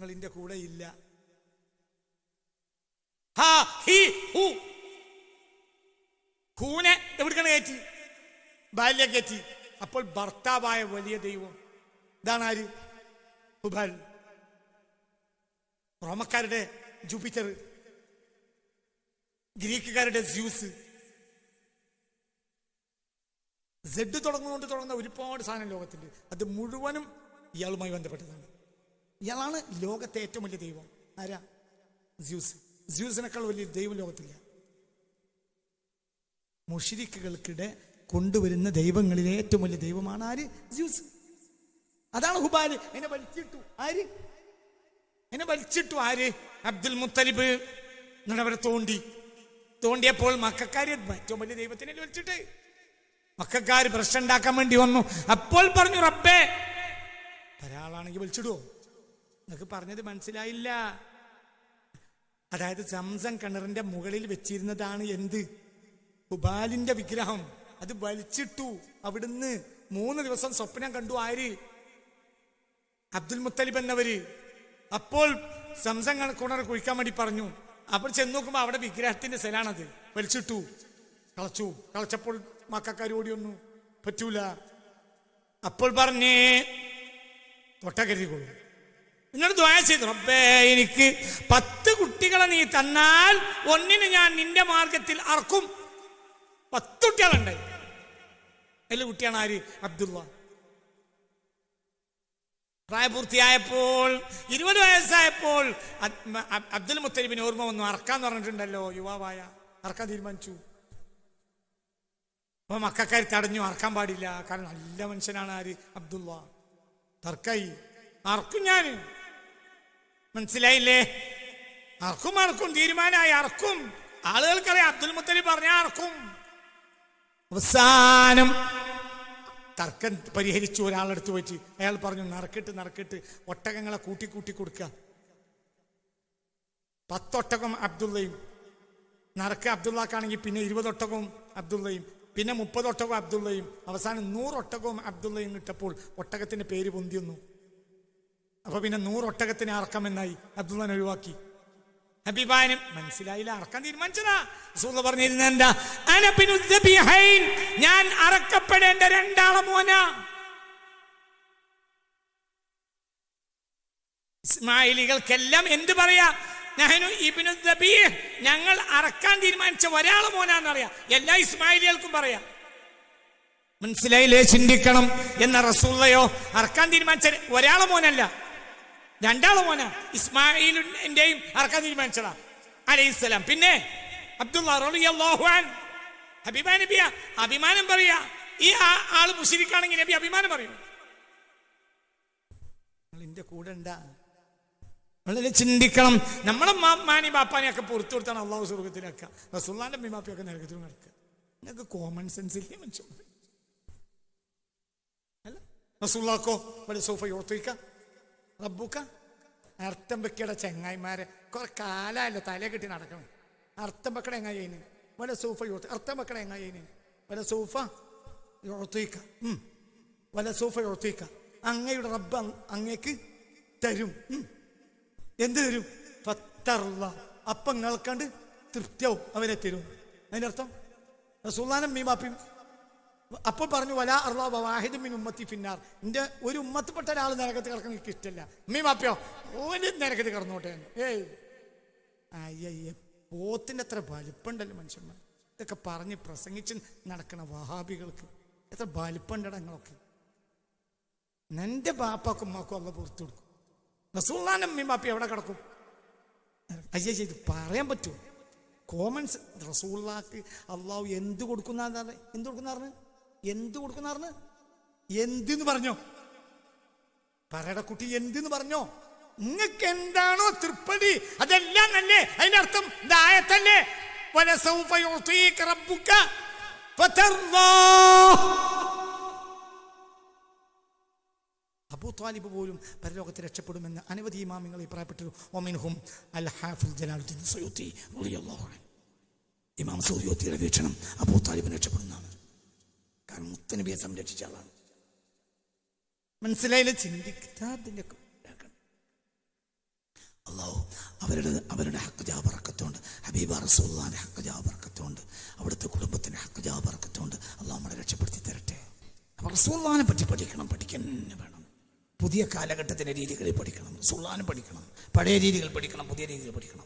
നിങ്ങൾ എന്റെ കൂടെ ഇല്ല. കൂനെ എവിടേക്കാണ് കയറ്റി? ഭാര്യ കയറ്റി. അപ്പോൾ ഭർത്താവായ വലിയ ദൈവം. ഇതാണ് ആര്? ഹുബൽ. റോമക്കാരുടെ ജൂപ്പിറ്റർ. ഗ്രീക്കുകാരുടെ സ്യൂസ്. സെഡ് തുടങ്ങുകൊണ്ട് തുടങ്ങുന്ന ഒരുപാട് സാധനം ലോകത്തിന്റെ അത് മുഴുവനും ഇയാളുമായി ബന്ധപ്പെട്ടതാണ്. ഇയാളാണ് ലോകത്തെ ഏറ്റവും വലിയ ദൈവം. ആരാ? ജ്യൂസ് ജ്യൂസിനേക്കാൾ വലിയ ദൈവം ലോകത്തില്ല. മുഷിരിക്കുകൾക്കിടെ കൊണ്ടുവരുന്ന ദൈവങ്ങളിലെ ഏറ്റവും വലിയ ദൈവമാണ് ആര്? ജ്യൂസ് അതാണ് ഹുബാൽ എന്നെ വലിച്ചിട്ടു. ആര്? എന്നെ വലിച്ചിട്ടു ആര്? അബ്ദുൽ മുത്തലിബ്. നടവരെ തോണ്ടി. തോണ്ടിയപ്പോൾ മക്കാര് ഏറ്റവും വലിയ ദൈവത്തിനെ വലിച്ചിട്ട്. മക്കാര് പ്രശ്നം ഉണ്ടാക്കാൻ വേണ്ടി വന്നു. അപ്പോൾ പറഞ്ഞു റബ്ബേ ഒരാളാണെങ്കിൽ വിളിച്ചിടുവോ നിനക്ക് പറഞ്ഞത് മനസ്സിലായില്ല. അതായത് സംസം കിണറിന്റെ മുകളിൽ വെച്ചിരുന്നതാണ് എന്ത്? ഉപാലിന്റെ വിഗ്രഹം. അത് വലിച്ചിട്ടു. അവിടുന്ന് മൂന്ന് ദിവസം സ്വപ്നം കണ്ടു ആര്? അബ്ദുൽ മുത്തലിബ് എന്നവര്. അപ്പോൾ സംസം കിണർ കുഴിക്കാൻ വേണ്ടി പറഞ്ഞു. അപ്പോൾ ചെന്ന് നോക്കുമ്പോ അവിടെ വിഗ്രഹത്തിന്റെ സ്ഥലമാണത് വലിച്ചിട്ടു. കളച്ചു. കളച്ചപ്പോൾ മക്കാർ ഓടി ഒന്നു പറ്റൂല. അപ്പോൾ പറഞ്ഞേ തൊട്ടകരുതികൊള്ളു നിങ്ങൾ ദ്വായ ചെയ്തു റബ്ബേ എനിക്ക് പത്ത് കുട്ടികളെ നീ തന്നാൽ ഒന്നിന് ഞാൻ നിന്റെ മാർഗത്തിൽ അറക്കും. പത്ത് കുട്ടികളുണ്ടായി അതിൽ കുട്ടിയാണ് ആര്? അബ്ദുള്ള. പ്രായപൂർത്തിയായപ്പോൾ ഇരുപത് വയസ്സായപ്പോൾ അബ്ദുൽ മുത്തലിബിന് ഓർമ്മ വന്നു അറക്കാന്ന് പറഞ്ഞിട്ടുണ്ടല്ലോ യുവാവായ. അറക്കാൻ തീരുമാനിച്ചു. അപ്പൊ മക്കാർ തടഞ്ഞു അറക്കാൻ പാടില്ല. കാരണം നല്ല മനുഷ്യനാണ് ആര്? അബ്ദുള്ള. തർക്കായി. അറക്കും ഞാൻ മനസ്സിലായില്ലേ? അർക്കും അറക്കും തീരുമാനമായി അറക്കും. ആളുകൾക്കറിയാം അബ്ദുൽ മുത്തലി പറഞ്ഞ അർക്കും അവസാനം തർക്കം പരിഹരിച്ചു ഒരാളെടുത്ത് പോയിട്ട് അയാൾ പറഞ്ഞു നറുക്കിട്ട് നറുക്കിട്ട് ഒട്ടകങ്ങളെ കൂട്ടി കൂട്ടി കൊടുക്കുക. പത്തൊട്ടകം അബ്ദുള്ളയും നറുക്ക് അബ്ദുള്ളക്കാണെങ്കിൽ പിന്നെ ഇരുപതൊട്ടകവും അബ്ദുള്ളയും പിന്നെ മുപ്പതൊട്ടകവും അബ്ദുള്ളയും അവസാനം നൂറൊട്ടകവും അബ്ദുള്ളയും കിട്ടപ്പോൾ ഒട്ടകത്തിന്റെ പേര് പൊന്തിയൊന്നു. അപ്പൊ പിന്നെ നൂറൊട്ടകത്തിന് അറക്കമെന്നായി അബ്ദുള്ള ഒഴിവാക്കി. അഭിപാനം മനസ്സിലായില്ല അറക്കാൻ തീരുമാനിച്ചതാ. റസൂൽ പറഞ്ഞിരുന്ന എന്താ? അനബിനു ദബീഹൈൻ. ഞാൻ അറക്കപ്പെടേണ്ട രണ്ടാളെ മോന. ഇസ്മായിലികൾക്കെല്ലാം എന്ത് പറയാ? ഞങ്ങൾ അറക്കാൻ തീരുമാനിച്ച ഒരാളെ മോനാന്നറിയാം. എല്ലാ ഇസ്മായിലികൾക്കും പറയാം. മനസ്സിലായില്ലേ? ചിന്തിക്കണം. എന്ന റസൂള്ളയോ അറക്കാൻ തീരുമാനിച്ച ഒരാളെ മോനല്ല. രണ്ടാളെ മോന. ഇസ്മായിലിന്റെയും അറക്കാൻ തീരുമാനിച്ചതാ. അലൈഹിസ്സലാം പിന്നെ അബ്ദുള്ള അഭിമാന അഭിമാനം പറയാ. ഈ ആൾ മുഷിരിക്കാണെങ്കിൽ നബി അഭിമാനം പറയും. എന്റെ കൂടെ വളരെ ചിന്തിക്കണം. നമ്മളെ മാനി ബാപ്പാനെയൊക്കെ പുറത്തു കൊടുത്താണ് അള്ളാഹു സ്വർഗത്തിലൊക്കെ റസുല്ലാന്റെ അമ്മിമാപ്പിയൊക്കെ നരകത്തിൽ നടക്കുക. നിങ്ങൾക്ക് കോമൺ സെൻസ് ഇല്ലേ മനുഷ്യൻ? അല്ല? വലിയ ഇവിടെ സോഫ യോർത്തിക്ക റബ്ബുക്ക അർത്ഥം വെക്കയുടെ ചെങ്ങായിമാരെ. കുറെ കാലമല്ലോ തലയെ കെട്ടി നടക്കണം. അർത്ഥം വെക്കട എങ്ങായിന് വല സൂഫ യൂത്ത് അർത്ഥം വെക്കട എങ്ങായിന് വല സൂഫ യോത്തേക്ക വല്ല വല സൂഫ യോത്തേക്ക. അങ്ങയുടെ റബ്ബ് അങ്- അങ്ങേക്ക് തരും. എന്ത് തരും? ഫത്തറുള്ള. അപ്പം നിങ്ങൾക്കണ്ട് തൃപ്തിയാവും അവരെ തരും. അതിനർത്ഥം അർത്ഥം റസൂല്ലാനും മീമാപ്പിയും അപ്പോൾ പറഞ്ഞു വല അറുള്ള വാഹിദ് മിൻ ഉമ്മത്തി ഫിന്നാർ. എന്റെ ഒരു ഉമ്മത്തിൽപ്പെട്ട ഒരാൾ നരകത്ത് കിടക്കുന്ന എനിക്ക് ഇഷ്ടമല്ല മീ മാപ്പിയോ? ഓന് നരകത്ത് കിടന്നോട്ടെ. ഏയ്. അയ്യയ്യ പോത്തിന്റെ അത്ര വലിപ്പുണ്ടല്ലോ മനുഷ്യന്മാർ. ഇതൊക്കെ പറഞ്ഞ് പ്രസംഗിച്ച് നടക്കണ വഹാബികൾക്ക് എത്ര വലിപ്പുണ്ടടാ നിങ്ങളൊക്കെ. നിന്റെ ബാപ്പാക്കും ഉമ്മാക്കും അവളെ പുറത്തു കൊടുക്കും. റസൂള്ളാനും മീ മാപ്പി എവിടെ കിടക്കും? അയ്യ ഇത് പറയാൻ പറ്റുമോ? കോമൺസ് റസൂള്ളാക്ക് അള്ളാഹു എന്ത് കൊടുക്കുന്ന എന്ത് കൊടുക്കുന്ന എന്ത് കൊടുക്കുന്നാർന്ന്? എന്തെന്ന് പറഞ്ഞോ? പറയട കുട്ടി എന്തെന്ന് പറഞ്ഞോ? നിങ്ങൾക്ക് എന്താണോ തൃപ്പതി? അതെല്ലാം തന്നെ. അതിന്റെ അർത്ഥം ദായത്തല്ലേ. അബൂ താലിബ് പോലും പരലോകത്ത് രക്ഷപ്പെടുമെന്ന് അനവധി ഇമാമിങ്ങൾ അഭിപ്രായപ്പെട്ടു. ഒമിൻഹും അൽ ഹാഫിൽ ജലാലുദ്ദീൻ സയ്യൂത്തി. ഇമാം സയ്യൂത്തിയുടെ വീക്ഷണം അബൂ താലിബിന് രക്ഷപ്പെടുന്നതാണ്. കാരണം മുത്തനബിയെ സംരക്ഷിച്ച ആളാണ്. മനസ്സിലായില്ല? ചിന്തിക്കാതിന്റെ അള്ളാഹു അവരുടെ അവരുടെ ഹക്ക് ജാബറക്കത്തുണ്ട്. ഹബീബ റസൂള്ളാന്റെ ഹക്ക് ജാബറക്കത്തുണ്ട്. അവിടുത്തെ കുടുംബത്തിന്റെ ഹക്ക് ജാബറക്കത്തുണ്ട്. അള്ളാഹു നമ്മളെ രക്ഷപ്പെടുത്തി തരട്ടെ. അപ്പോൾ പറ്റി പഠിക്കണം പഠിക്കന്നെ വേണം. പുതിയ കാലഘട്ടത്തിന്റെ രീതികളിൽ പഠിക്കണം റസൂള്ളാനെ പഠിക്കണം. പഴയ രീതികൾ പഠിക്കണം പുതിയ രീതികൾ പഠിക്കണം.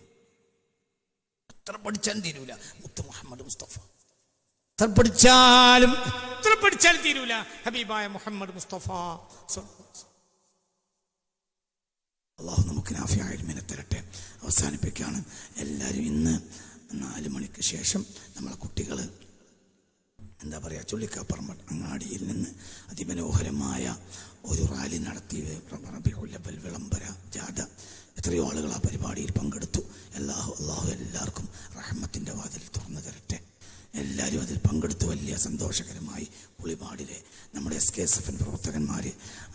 എത്ര പഠിച്ചാലും തീരൂല. മുത്ത് മുഹമ്മദ് മുസ്തഫ. എത്ര പഠിച്ചാലും എത്ര പഠിച്ചാൽ തീരൂല. ഹബീബായ മുഹമ്മദ് മുസ്തഫ. അള്ളാഹു നമുക്ക് നാഫിയായ തരട്ടെ. അവസാനിപ്പിക്കുകയാണ്. എല്ലാവരും ഇന്ന് നാല് മണിക്ക് ശേഷം നമ്മളെ കുട്ടികൾ എന്താ പറയുക ചുള്ളിക്കാപ്പറമ്പ അങ്ങാടിയിൽ നിന്ന് അതിമനോഹരമായ ഒരു റാലി നടത്തി റബിഉല്ലവൽ വിളംബര ജാഥ. എത്രയോ ആളുകൾ ആ പരിപാടിയിൽ പങ്കെടുത്തു. അള്ളാഹു അള്ളാഹു എല്ലാവർക്കും റഹ്മത്തിന്റെ വാതിൽ തുറന്നു തരട്ടെ. എല്ലാവരും അതിൽ പങ്കെടുത്തു. വലിയ സന്തോഷകരമായി എസ് എഫിൻ പ്രവർത്തകന്മാർ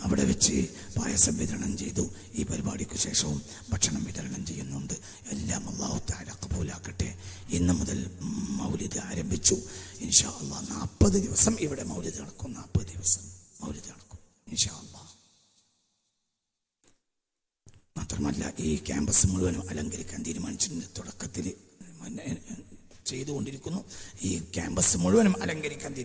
അവിടെ വെച്ച് പായസം വിതരണം ചെയ്തു. ഈ പരിപാടിക്ക് ശേഷവും ഭക്ഷണം വിതരണം ചെയ്യുന്നുണ്ട്. എല്ലാം അള്ളാഹു കബൂലാക്കട്ടെ ഇന്ന് മുതൽ മൗലിദ് ആരംഭിച്ചു. ഇൻഷാ അള്ളാ നാൽപ്പത് ദിവസം ഇവിടെ മൗലിദ് നടക്കും. നാൽപ്പത് ദിവസം മൗലിദ് നടക്കും. ഇൻഷാ അള്ളാ മാത്രമല്ല ഈ ക്യാമ്പസ് മുഴുവനും അലങ്കരിക്കാൻ തീരുമാനിച്ചിട്ടുണ്ട്. തുടക്കത്തിൽ ചെയ്തുകൊണ്ടിരിക്കുന്നു. ഈ ക്യാമ്പസ് മുഴുവനും അലങ്കരിക്കാൻ